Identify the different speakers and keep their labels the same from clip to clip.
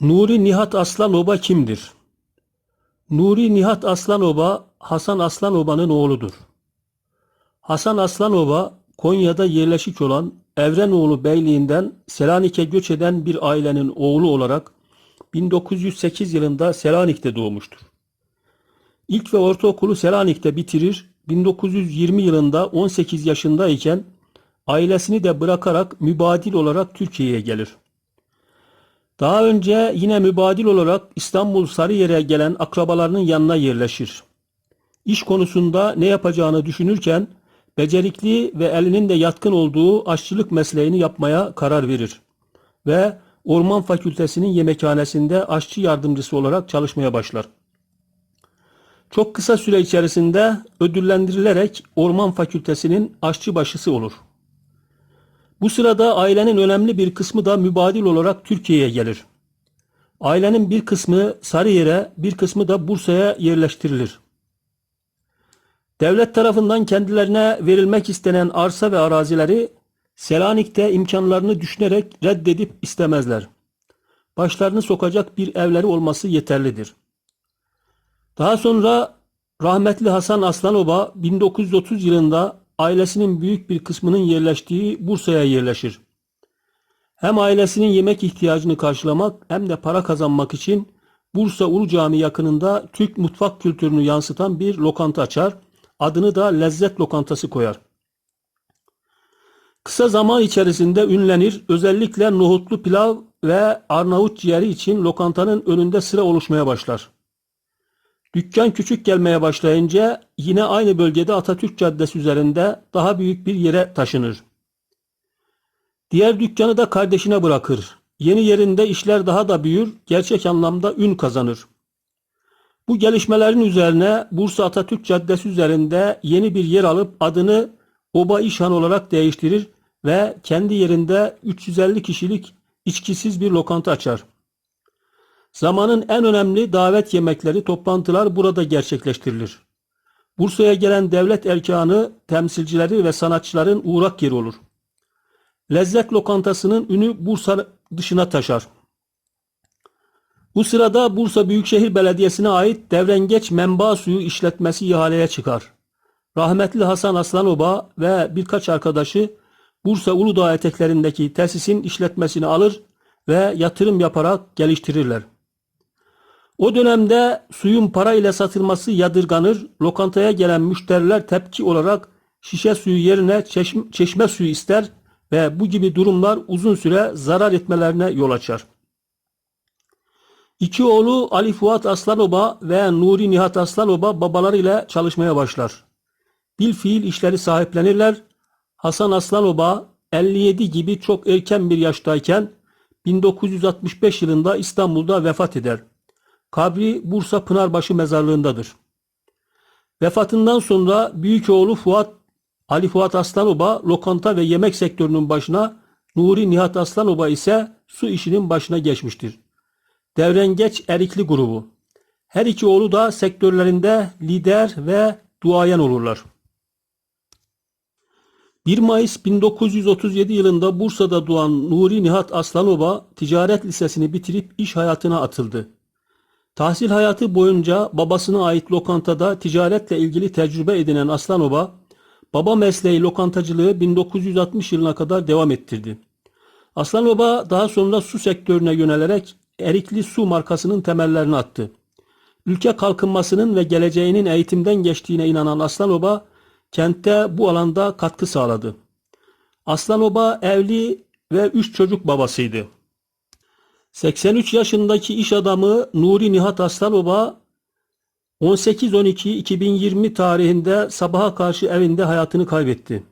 Speaker 1: Nuri Nihat Aslanoba kimdir? Nuri Nihat Aslanoba Hasan Aslanoba'nın oğludur. Hasan Aslanova Konya'da yerleşik olan Evrenoğlu Beyliği'nden Selanik'e göç eden bir ailenin oğlu olarak 1908 yılında Selanik'te doğmuştur. İlk ve ortaokulu Selanik'te bitirir, 1920 yılında 18 yaşındayken ailesini de bırakarak mübadil olarak Türkiye'ye gelir. Daha önce yine mübadil olarak İstanbul Sarıyer'e gelen akrabalarının yanına yerleşir. İş konusunda ne yapacağını düşünürken becerikli ve elinin de yatkın olduğu aşçılık mesleğini yapmaya karar verir ve Orman Fakültesinin yemekhanesinde aşçı yardımcısı olarak çalışmaya başlar. Çok kısa süre içerisinde ödüllendirilerek Orman Fakültesinin aşçı başısı olur. Bu sırada ailenin önemli bir kısmı da mübadil olarak Türkiye'ye gelir. Ailenin bir kısmı Sarıyer'e, bir kısmı da Bursa'ya yerleştirilir. Devlet tarafından kendilerine verilmek istenen arsa ve arazileri Selanik'te imkanlarını düşünerek reddedip istemezler. Başlarını sokacak bir evleri olması yeterlidir. Daha sonra rahmetli Hasan Aslanoba 1930 yılında ailesinin büyük bir kısmının yerleştiği Bursa'ya yerleşir. Hem ailesinin yemek ihtiyacını karşılamak hem de para kazanmak için Bursa Ulu Cami yakınında Türk mutfak kültürünü yansıtan bir lokanta açar. Adını da Lezzet Lokantası koyar. Kısa zaman içerisinde ünlenir. Özellikle nohutlu pilav ve Arnavut ciğeri için lokantanın önünde sıra oluşmaya başlar. Dükkan küçük gelmeye başlayınca yine aynı bölgede Atatürk Caddesi üzerinde daha büyük bir yere taşınır. Diğer dükkanı da kardeşine bırakır. Yeni yerinde işler daha da büyür, gerçek anlamda ün kazanır. Bu gelişmelerin üzerine Bursa Atatürk Caddesi üzerinde yeni bir yer alıp adını Oba İşhan olarak değiştirir ve kendi yerinde 350 kişilik içkisiz bir lokanta açar. Zamanın en önemli davet yemekleri, toplantılar burada gerçekleştirilir. Bursa'ya gelen devlet erkanı, temsilcileri ve sanatçıların uğrak yeri olur. Lezzet lokantasının ünü Bursa dışına taşar. Bu sırada Bursa Büyükşehir Belediyesi'ne ait Devrengeç Menba Suyu işletmesi ihaleye çıkar. Rahmetli Hasan Aslanoba ve birkaç arkadaşı Bursa Uludağ eteklerindeki tesisin işletmesini alır ve yatırım yaparak geliştirirler. O dönemde suyun para ile satılması yadırganır, lokantaya gelen müşteriler tepki olarak şişe suyu yerine çeşme, çeşme suyu ister ve bu gibi durumlar uzun süre zarar etmelerine yol açar. İki oğlu Ali Fuat Aslanoba ve Nuri Nihat Aslanoba babalarıyla çalışmaya başlar. Bil fiil işleri sahiplenirler. Hasan Aslanoba 57 gibi çok erken bir yaştayken 1965 yılında İstanbul'da vefat eder. Kabri Bursa Pınarbaşı mezarlığındadır. Vefatından sonra büyük oğlu Fuat Ali Fuat Aslanoba lokanta ve yemek sektörünün başına, Nuri Nihat Aslanoba ise su işinin başına geçmiştir. Devrengeç Erikli grubu. Her iki oğlu da sektörlerinde lider ve duayen olurlar. 1 Mayıs 1937 yılında Bursa'da doğan Nuri Nihat Aslanoba ticaret lisesini bitirip iş hayatına atıldı. Tahsil hayatı boyunca babasına ait lokantada ticaretle ilgili tecrübe edinen Aslanoba, baba mesleği lokantacılığı 1960 yılına kadar devam ettirdi. Aslanova daha sonra su sektörüne yönelerek Erikli Su markasının temellerini attı. Ülke kalkınmasının ve geleceğinin eğitimden geçtiğine inanan Aslanova, kentte bu alanda katkı sağladı. Aslanova evli ve 3 çocuk babasıydı. 83 yaşındaki iş adamı Nuri Nihat Aslanova 18-12-2020 tarihinde sabaha karşı evinde hayatını kaybetti.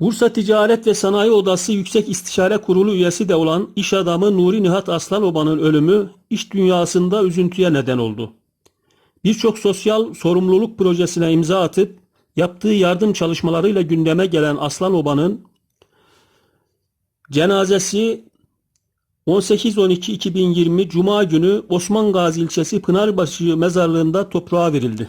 Speaker 1: Bursa Ticaret ve Sanayi Odası Yüksek İstişare Kurulu üyesi de olan iş adamı Nuri Nihat Aslanoba'nın ölümü iş dünyasında üzüntüye neden oldu. Birçok sosyal sorumluluk projesine imza atıp yaptığı yardım çalışmalarıyla gündeme gelen Aslanoba'nın cenazesi 18-12-2020 Cuma günü Osman Gazi ilçesi Pınarbaşı mezarlığında toprağa verildi.